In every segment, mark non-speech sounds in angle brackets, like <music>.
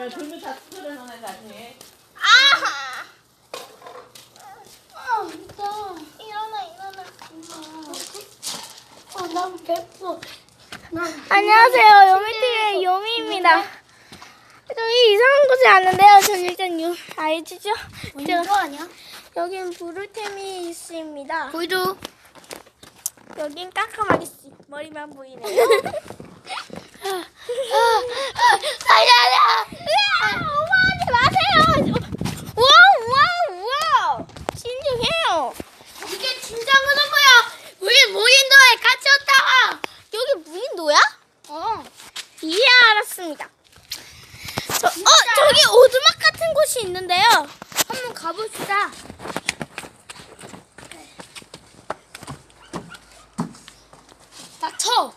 야, 돌면 다 스크를 하네, 나중에. 아! 아, 진짜. 일어나, 일어나. 아, 난 배고. 안녕하세요. 요미TV의 요미입니다. 저희 이상한 곳에 왔는데요. 전 일단 요, 알지죠? 이거 아니야? 여긴 부르템이 있습니다. 보이도 여긴 까까마리씨. 머리만 보이네요. <laughs> 살려라! 으아! 오버하지 마세요! 와우, 와우, 와우! 진정해요. 이게 진짜 무슨 거야? 우리 무인도에 갇혔다. 여기 무인도야? 어. 이제 알았습니다. 저, 어, 저기 오두막 같은 곳이 있는데요. 한번 가봅시다. 닥쳐.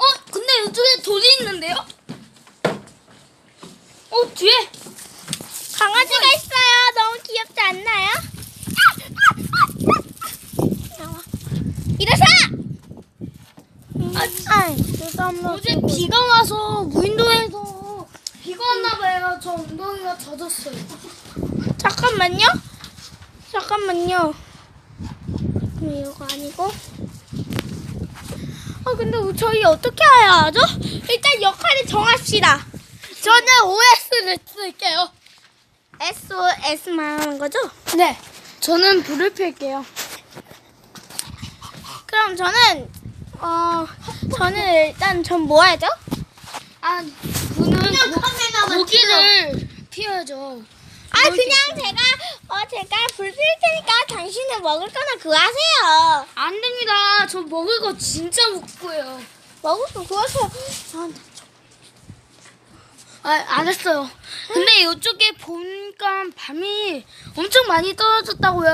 어, 근데 이쪽에 돌이 있는데요? 어, 뒤에. 강아지가 있어요. 너무 귀엽지 않나요? 나와. 일어서! 아. 어제 비가 와서 무인도에서 비가 왔나 봐요. 저 엉덩이가 젖었어요. 잠깐만요. 잠깐만요. 그럼 이거 아니고. 아 근데 저희 어떻게 해야 하죠? 일단 역할을 정합시다. 저는 OS를 쓸게요. SOS만 하는 거죠? 네. 저는 불을 필게요. 그럼 저는 어 저는 일단 전 뭐 하죠? 아, 고, 카메라만 고기를 피워야죠. 아 그냥 제가 어 제가 불필 테니까 당신은 먹을 거나 그거 하세요. 안 됩니다. 저 먹을 거 진짜 먹고요. 먹을 거 그거 하세요. 저한테 아, 알았어요. 근데 이쪽에 보니까 밤이 엄청 많이 떨어졌다고요.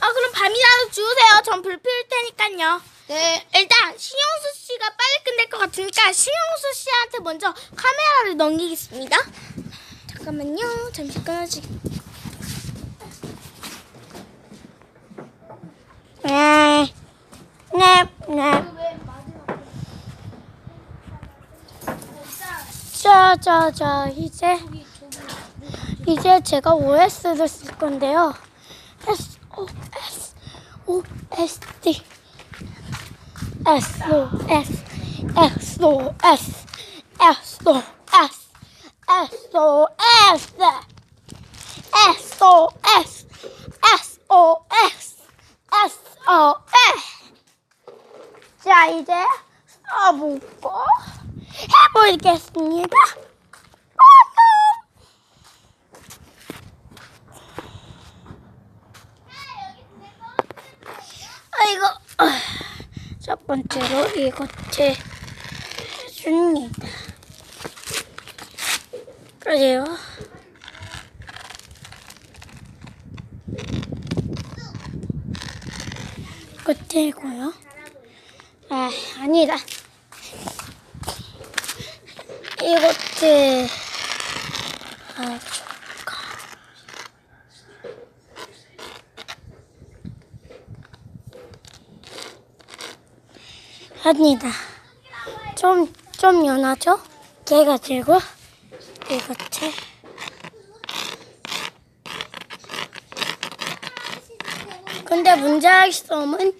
아 그럼 밤이라도 주우세요. 전불필 테니까요. 네. 일단 신영수 씨가 빨리 끝낼 것 같으니까 신영수 씨한테 먼저 카메라를 넘기겠습니다. 잠깐만요. 잠시 끊어지. 네, 네, 네. 자, 자, 자, 이제 이제 제가 OS를 쓸 건데요. S O S O S D S O S S O S S O S S O S S O S S O S S O S 자 이제 써보고 해보겠습니다. 아이고 첫 번째로 이것을 해줍니다. 그래요. 끝이고요. 아 아니다. 이것을 아? 아니다. 좀, 좀 연하죠? 걔가 들고, 이것을. 근데 문제점은,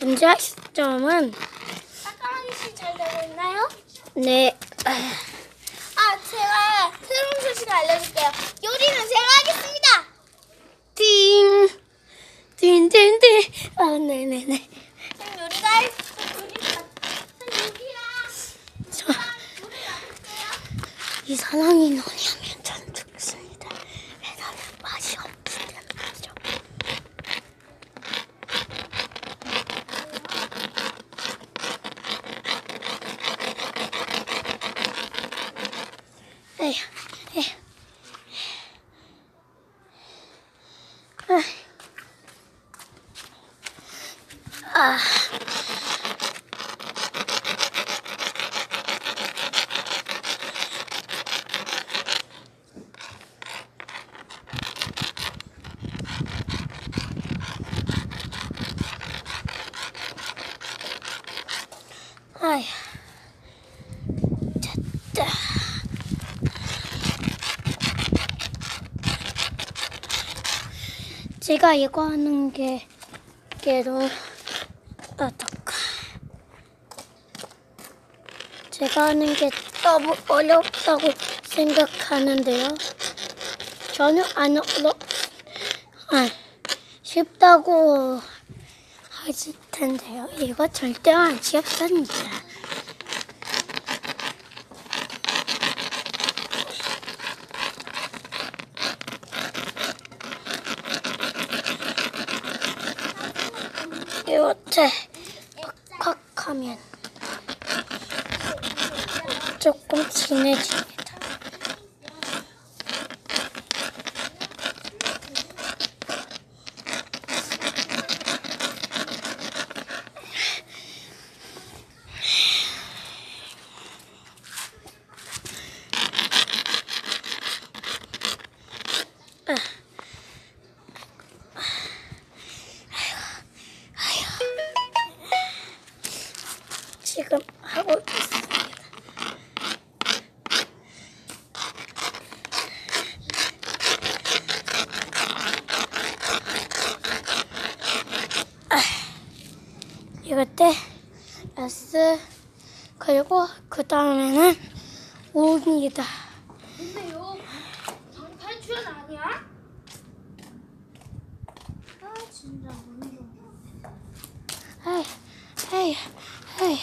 문제점은, 깜깜하게 씨잘 되고 있나요? 네. 새로운 소식을 알려줄게요. 요리는 제가 하겠습니다! 띵! 띵띵띵! 아, 네네네. 요리가 할 저, 이 사랑이 너냐면 전 죽습니다. 왜냐면 맛이 없기 때문이죠. 에휴, 에휴. 에휴. 아. 아휴. 됐다. 제가 이거 하는 게 게로 어떡하 제가 하는 게 너무 어렵다고 생각하는데요. 저는 안 어려 아, 쉽다고 하실 텐데요. 이거 절대 안 쉽답니다. 이렇게 팍팍하면 조금 진해집니다. 지금 하고 있습니다. 아, 이럴 때 S 그리고 그 다음에는 O입니다. 근데 요 방탈출 아니야? 아 진짜 에이, 에이, 에이.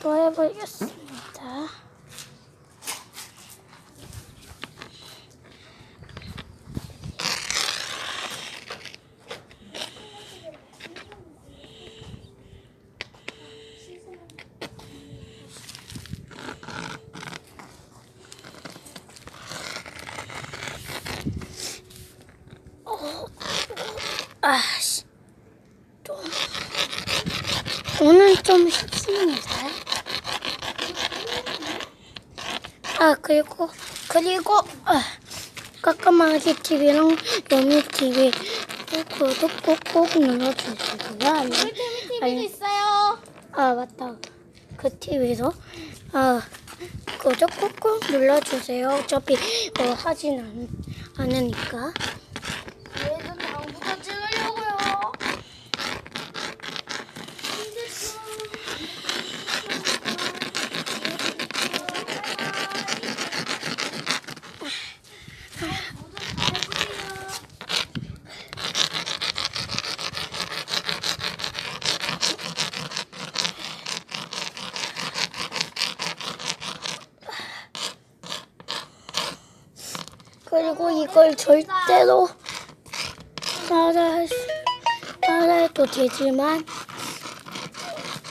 또 해보겠습니다. 아씨, 좀 오늘 좀 쉽습니다. 아 그리고 그리고 아, 까까마기 TV랑 여미 TV 구독 꼭꼭 눌러주시고요. 알림, TV도 알림- 있어요. 아 맞다. 그 TV도 아 구독 꼭꼭 눌러주세요. 어차피 어, 하진 않, 않으니까. 얘는 다음부터 찍으려고요 그리고 이걸 절대로 따라할 수, 따라해도 되지만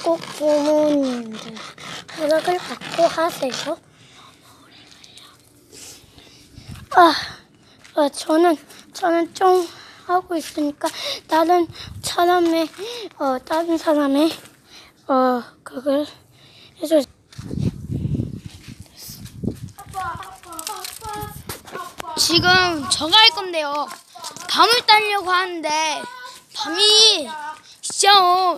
꼭 부모님들 허락을 받고 하세요. 아, 아 저는 저는 좀 하고 있으니까 다른 사람의 어 다른 사람의 어 그걸 해줘. 지금 저가 할 건데요. 밤을 따려고 하는데 밤이 진짜 어,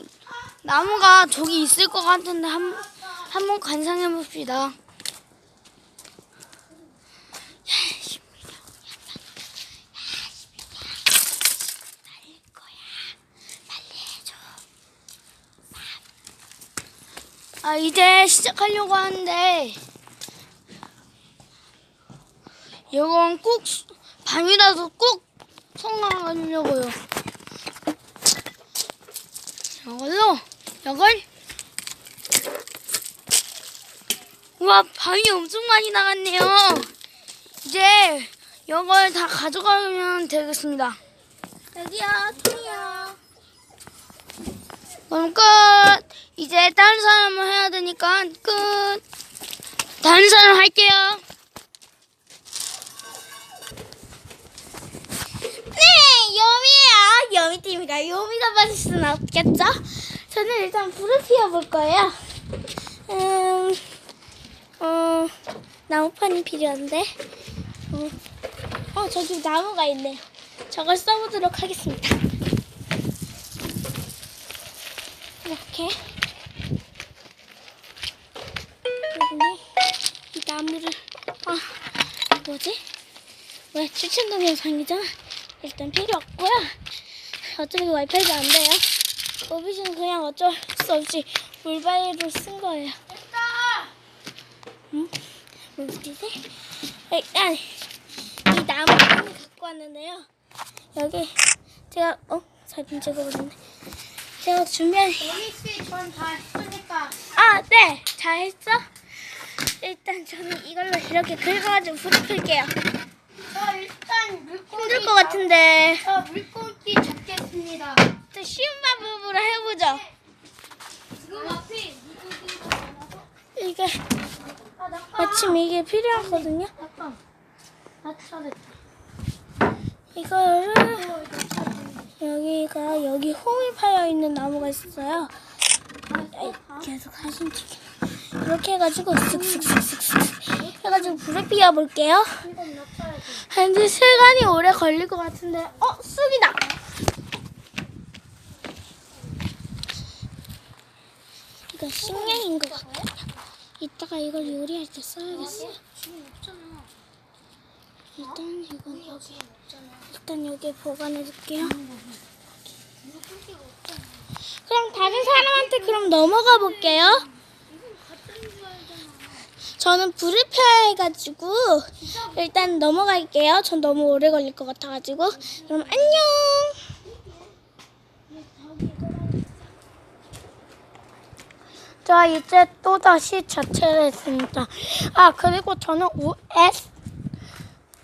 나무가 저기 있을 것 같은데 한, 한번 관상해 봅시다. 아 이제 시작하려고 하는데 이건 꼭 수- 밤이라도 꼭 성공하려고요. 이걸로 이걸 와 밤이 엄청 많이 나갔네요. 이제 이걸 다 가져가면 되겠습니다. 여기요, 통이요. 그럼 끝. 이제 다른 사람을 해야 되니까 끝. 다른 사람 할게요. 네, 요미야. 요미팀이가 요미가 빠질 수는 없겠죠? 저는 일단 불을 피워볼 거예요. 음, 어, 나무판이 필요한데. 어, 어, 저기 나무가 있네요. 저걸 써보도록 하겠습니다. 이렇게. 여기 나무를 아 뭐지? 왜 추천 동영상이잖아. 일단 필요 없고요. 어차피 와이파이가 안 돼요. 오비는 그냥 어쩔 수 없이 물바위를 쓴 거예요. 응? 뭐지? 일단 이 나무를 갖고 왔는데요. 여기 제가 어 사진 찍어보는데 제가 준비한 여미씨 전다 했으니까 아, 네. 잘 했어? 일단 저는 이걸로 이렇게 긁어가지고 불을 끌게요. 저 일단 물고기 힘들 것 같은데. 저 물고기 잡겠습니다. 또 쉬운 방법으로 해보죠. 이게. 마침 이게 필요하거든요. 이거를 여기가 여기 홈이 파여 있는 나무가 있어요. 아, 계속 사진 찍기. 이렇게 해가지고 쓱쓱쓱쓱쓱 해가지고 불을 피워볼게요. 근데 시간이 오래 걸릴 것 같은데 어 쑥이다 이거 식량인 것 같아요 이따가 이걸 요리할 때 써야겠어 지금 없잖아. 일단 이건 여기 일단 여기 보관해 없잖아. 그럼 다른 사람한테 그럼 넘어가 볼게요. 저는 불을 펴야 해가지고 일단 넘어갈게요 전 너무 오래 걸릴 것 같아가지고 그럼 안녕 자 이제 또 다시 자체를 했습니다. 아 그리고 저는 US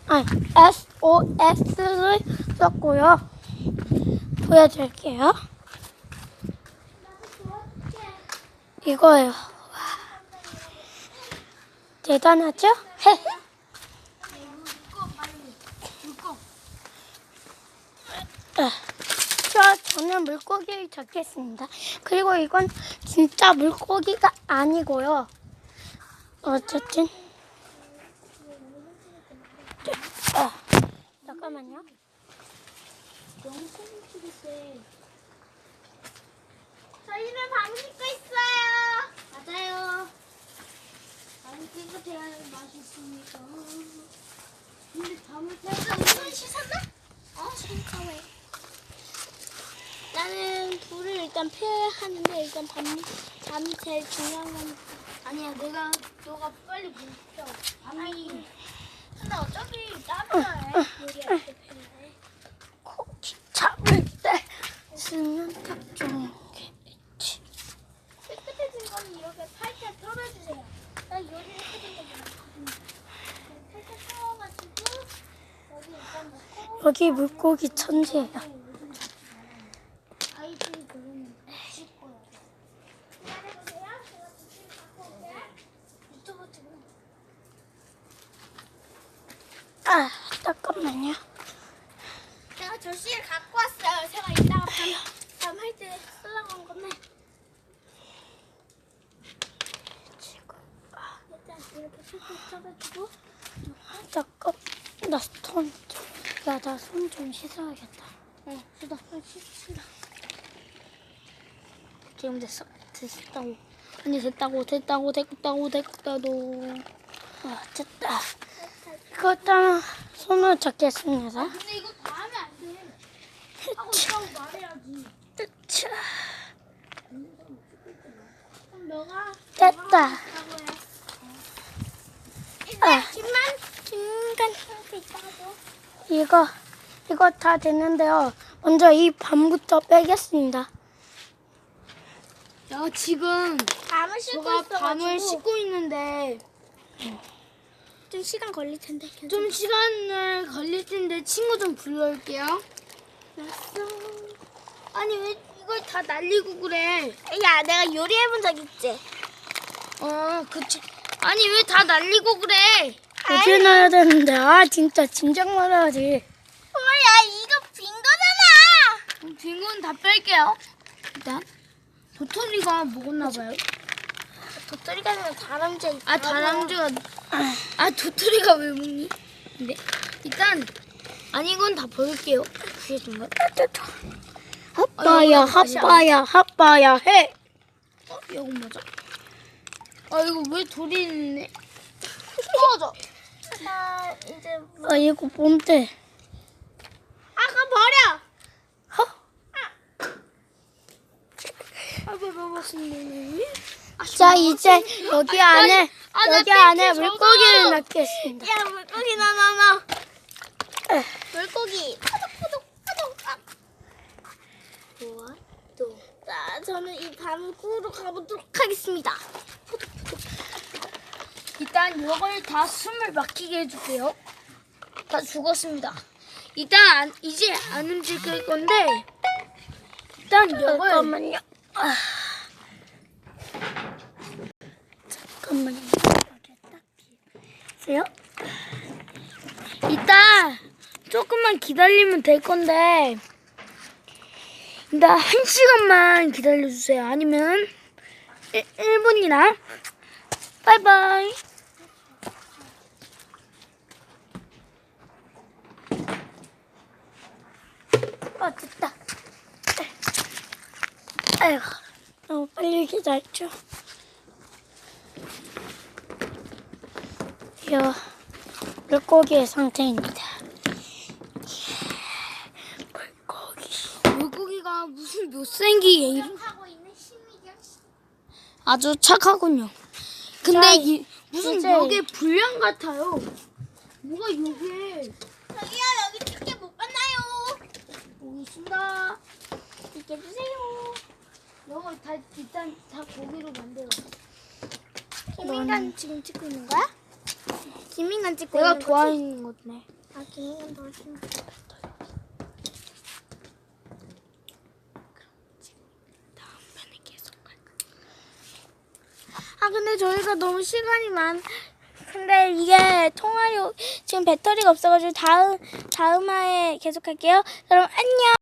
아니 SOS를 썼고요. 보여드릴게요. 이거예요. 와. 대단하죠? 저 저는 물고기를 잡겠습니다. 그리고 이건 진짜 물고기가 아니고요. 어쨌든 아, 잠깐만요. 저희는 방 씻고 있어요. 맞아요. 방 깨끗해야 맛있습니다. 근데 밤을 내가 이걸 씻었나? 어, 왜? 나는 불을 일단 펴야 하는데 일단 밤, 밤이 제일 중요한 건 아니야, 내가 너가 빨리 물 펴. 밤이. 근데 어차피 따뜻해. 요리할 때 펴는데. 고기 잡을 때 쓰는 각종 게있지 깨끗해진 건 이렇게 요리를 해준 거 털어가지고 여기 일단 넣고 여기 물고기 천지예요. 아이들이 그러면 씻고요. 기다려보세요. 제가 지금 갖고 올게. 유튜브 찍는 아 잠깐만요. 접시를 갖고 왔어요. 제가 이따가 밤, 밤할 때 쓰려고 한 건데. 지금 일단 이렇게 툭툭 쳐가지고 잠깐 나 손. 야나 손 좀 씻어야겠다. 어, 수다 빨리 씻읍시다. 지금 됐어. 됐다고. 아니 됐다고 됐다고 됐다고 됐다고. 아 됐다. 이거 일단 손을 잡겠습니다. 근데 이거 다 하면 안 돼. 하고 있다고 말해야지. 으차. 그럼 너가 됐다. 아. 줘. 이거 이거 다 됐는데요. 먼저 이 밤부터 빼겠습니다. 야 지금 밤을 씻고 제가 있어가지고 밤을 씻고 있는데 좀 시간 걸릴 텐데. 좀 시간을 걸릴 텐데 친구 좀 불러올게요. 아니 왜 이걸 다 날리고 그래? 야, 내가 요리해본 적 있지? 어 그치. 아니 왜 다 날리고 그래? 어디 놔야 되는데? 아, 진짜 진작 말해야지. 뭐야 이거 빈 거잖아. 빈 건 다 뺄게요. 일단 도토리가 먹었나 봐요. 도토리가 아니라 다람쥐. 아 다람쥐가 아 도토리가 왜 먹니? 근데 일단 아니 이건 다 버릴게요. 그게 정말 핫바야, 핫바야, 핫바야 해. 어 이거 맞아. 아 이거 왜 돌이 있네? 꺼져. 아 이제 뭐- 아 이거 뭔데? 아까 버려. 허? 아빠 먹었습니다. 자 이제 여기 안에 아, 나 여기 안에 물고기를 저거. 넣겠습니다. 야 물고기 나나나. 에. 물고기. 파독 파독 파독. 아. 좋아. 또. 자 저는 이 꾸러 가보도록 하겠습니다. 일단 이걸 다 숨을 막히게 해주세요. 다 죽었습니다. 일단 안- 이제 안 움직일 건데 일단 이걸 잠깐만요. 아. 잠깐만요. 보세요. 이따 조금만 기다리면 될 건데 일단 한 시간만 기다려주세요. 아니면 1, 1분이나 바이바이. 아 됐다. 아이고 너무 빨리 기다렸죠. 이거 물고기의 상태입니다. 물고기. 물고기가 무슨 못생기게 있는 심리경. 아주 착하군요. 근데 자, 이 무슨 이제- 여기 불량 같아요. 뭐가 여기에 저기요 여기 티켓 못 봤나요? 여기 있습니다. 티켓 주세요. 이거 다 일단 다 고기로 만들어. 김민관 지금 찍고 있는 거야? 김민관 찍고 내가 있는 거지? 좋아하는 거네. 아 김민관 도와주는 거. 다음번에 계속 갈 거야. 아 근데 저희가 너무 시간이 많. 근데 이게 통화료 지금 배터리가 없어가지고 다음 다음 화에 계속할게요. 그럼 안녕.